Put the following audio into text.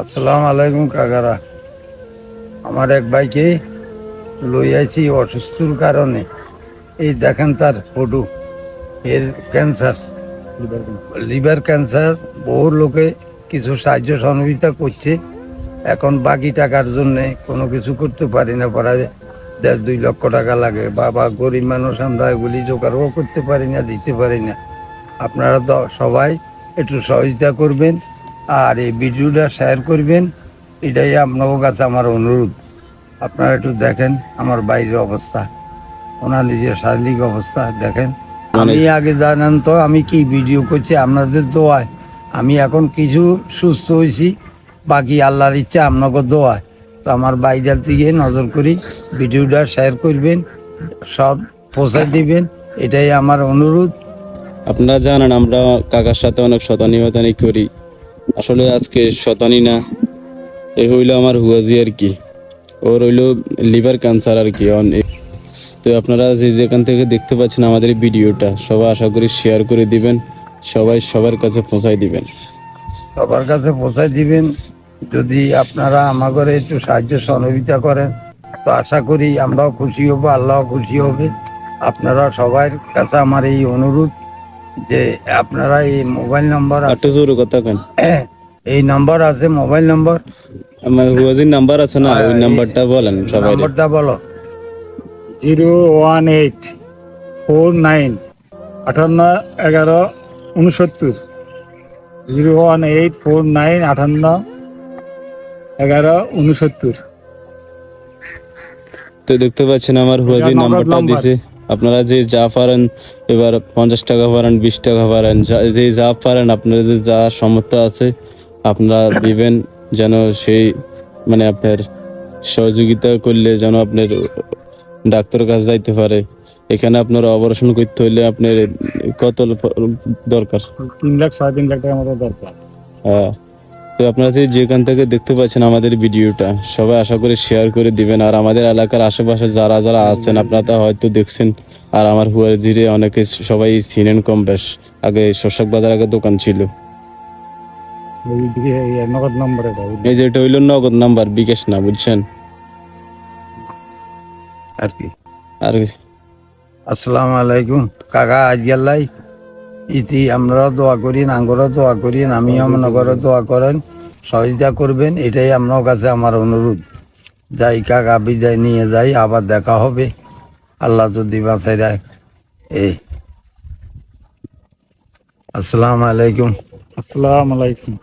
আসসালামু আলাইকুম, কাকারা। আমার এক ভাইকে লই আইছি অসুস্থর কারণে। এই দেখেন তার ফটো। এর ক্যান্সার। লিভার ক্যান্সার, বহু লোকে কিছু সাহায্য সহযোগিতা করছে। এখন বাকি টাকার জন্য কোনো কিছু করতে পারি না, পারা দেড় দুই লক্ষ টাকা লাগে। বাবা, গরিব মানুষ, আমরা এগুলি জোগাড়ও করতে পারি না, দিতে পারি না। আপনারা তো সবাই একটু সহযোগিতা করবেন। আর এই ভিডিওটা শেয়ার করবেন এটাই আপনার কাছে আমার অনুরোধ। আপনারা একটু দেখেন আমার বাইরের অবস্থা ওনার নিজের শারীরিক অবস্থা দেখেন। আমি আগে জানেন তো আমি কি ভিডিও করছি আপনাদের দোয়ায়। আমি এখন কিছু সুস্থ হয়েছি বাকি আল্লাহর ইচ্ছা আপনাকে দোয়ায়। তো আমার বাইরের দিকে নজর করি ভিডিওটা শেয়ার করবেন সব পৌঁছায় দিবেন এটাই আমার অনুরোধ। আপনারা জানেন আমরা কাকার সাথে অনেক শতানি মতানি করি। আসলে আজকে শতানি না এ হইল আমার হুয়াজি আর কি। ওর হইল লিভার ক্যান্সার আর কি অন- তো আপনারা যে যেখান থেকে দেখতে পাচ্ছেন আমাদের ভিডিওটা সবাই আশা করি শেয়ার করে দিবেন সবাই সবার কাছে পৌঁছায় দিবেন। সবার কাছে পৌঁছায় দিবেন যদি আপনারা আমাদের একটু সাহায্য সহযোগিতা করেন তো আশা করি আমরাও খুশি হব আল্লাহ খুশি হবে। আপনারা সবার কাছে আমার এই অনুরোধ যে আপনারা এই মোবাইল নম্বর আছে জোরে কথা কেন। এই নম্বর আছে মোবাইল নম্বর। আমার হুয়াজির নাম্বার আছে না ওই নাম্বারটা বলেন সবাই। নম্বরটা বলো। Zero one eight four nine আটান্ন এগারো উনসত্তর। Zero one eight four nine আটান্ন এগারো উনসত্তর। তো দেখতে পাচ্ছেন আমার হুয়াজি নাম্বারটা নাম্বার। দিছে। আপনারা যে যা পারেন এবার পঞ্চাশ টাকা পারেন বিশ টাকা পারেন যে যা পারেন আপনাদের যে যা সামর্থ্য আছে আপনারা দিবেন যেন সেই মানে আপনার সহযোগিতা করলে যেন আপনার ডাক্তারের কাছে যাইতে পারে। এখানে আপনার অপারেশন করতে হলে আপনার কত দরকার? তিন লাখ সাড়ে তিন লাখ টাকার মতো দরকার। হ্যাঁ। তো আপনারা যে যেখান থেকে দেখতে পাচ্ছেন আমাদের ভিডিওটা সবাই আশা করি শেয়ার করে দিবেন। আর আমাদের এলাকার আশেপাশে যারা যারা আছেন আপনারা তা হয়তো দেখছেন। আর আমার হুয়ার জিরে অনেকে সবাই চিনেন কম বেশ। আগে শোষক বাজার আগে দোকান ছিল। নগদ নম্বরে দাও এই যে এটা হইল নগদ নাম্বার বিকাশ না বুঝছেন? আর কি? আর আসসালামু আলাইকুম। কাকা আজকাল্লাই ইতি আমরাও দোয়া করি আঙ্গরও দোয়া করি আমিও করে দোয়া করেন সহযোগিতা করবেন এটাই আপনার কাছে আমার অনুরোধ। যাই কাকা বিদায় নিয়ে যাই আবার দেখা হবে। আল্লাহ যদি বাঁচাই রাখ এই আসসালামু আলাইকুম। আসসালামু আলাইকুম।